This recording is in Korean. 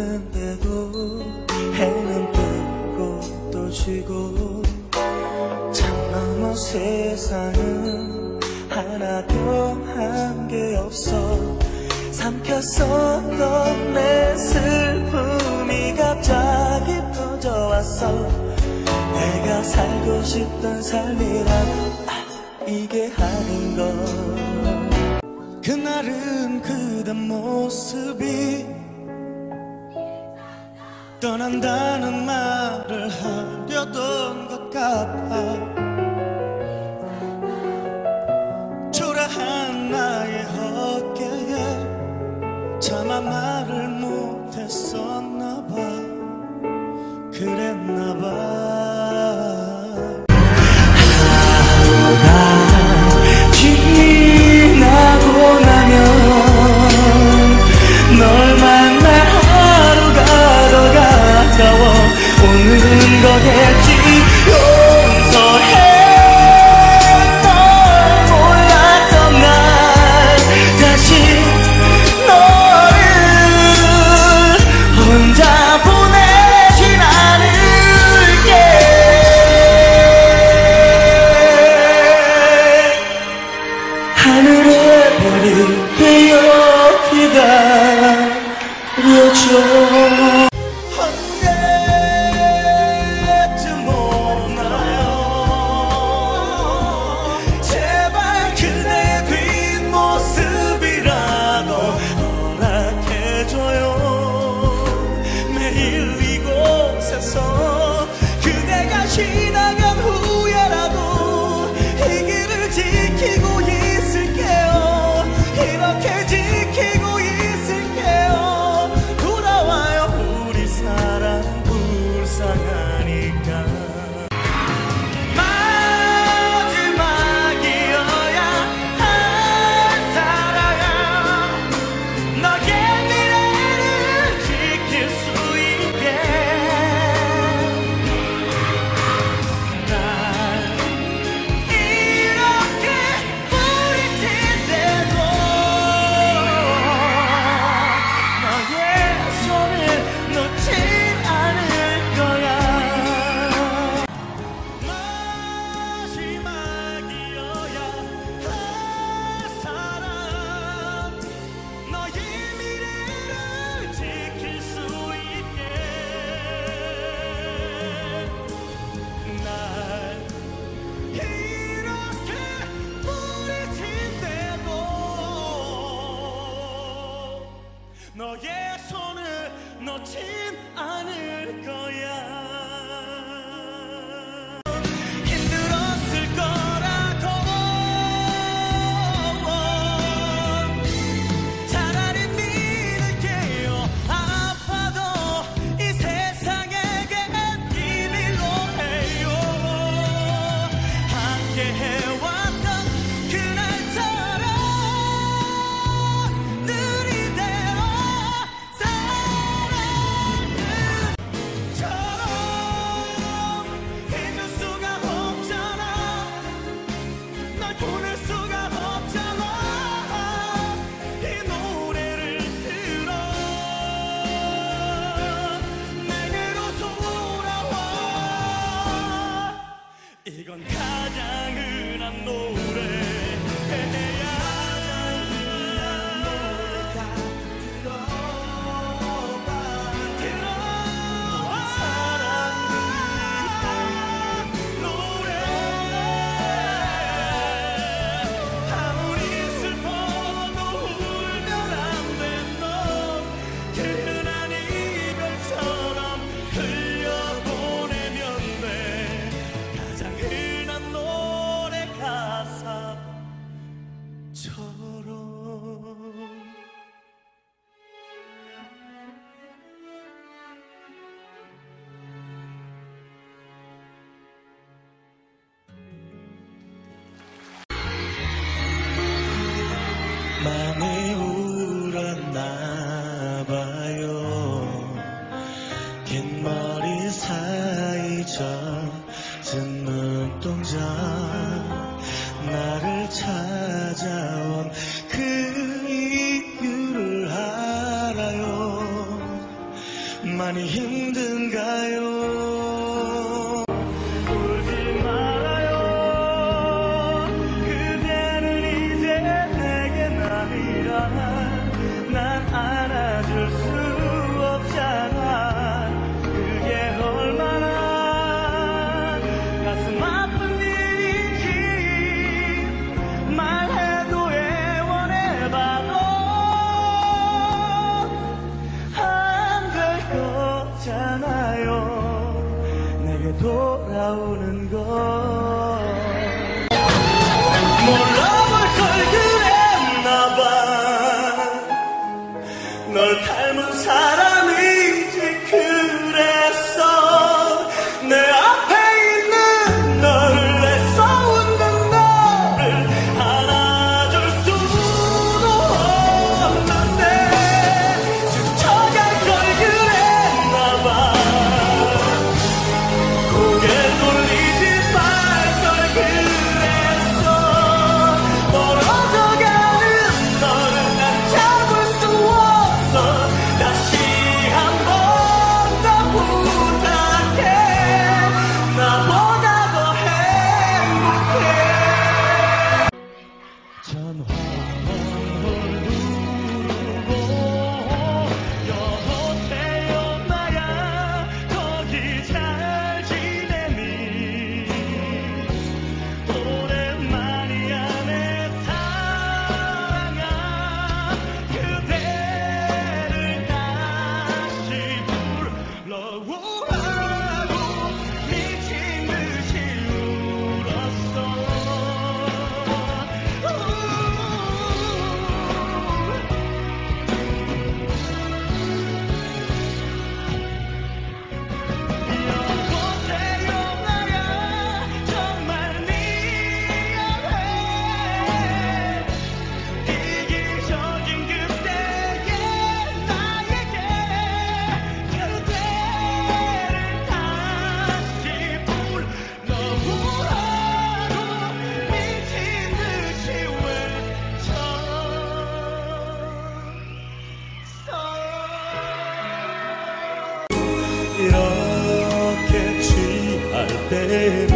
있는데도 해는 뜨고 또 지고 참나무 세상은 하나도 한 게 없어. 삼켰었던 내 슬픔이 갑자기 퍼져왔어. 내가 살고 싶던 삶이란 이게 하는 걸. 그날은 그대 모습이 떠난다는 말을 하려던 것 같아. 초라한 나의 어깨에 차마 말을 못했었나 봐. 그랬나 봐. 않을 거야. 이건 가장 흔한 노래 것처럼. 많이 울었나봐 돌아오는 건 तेरे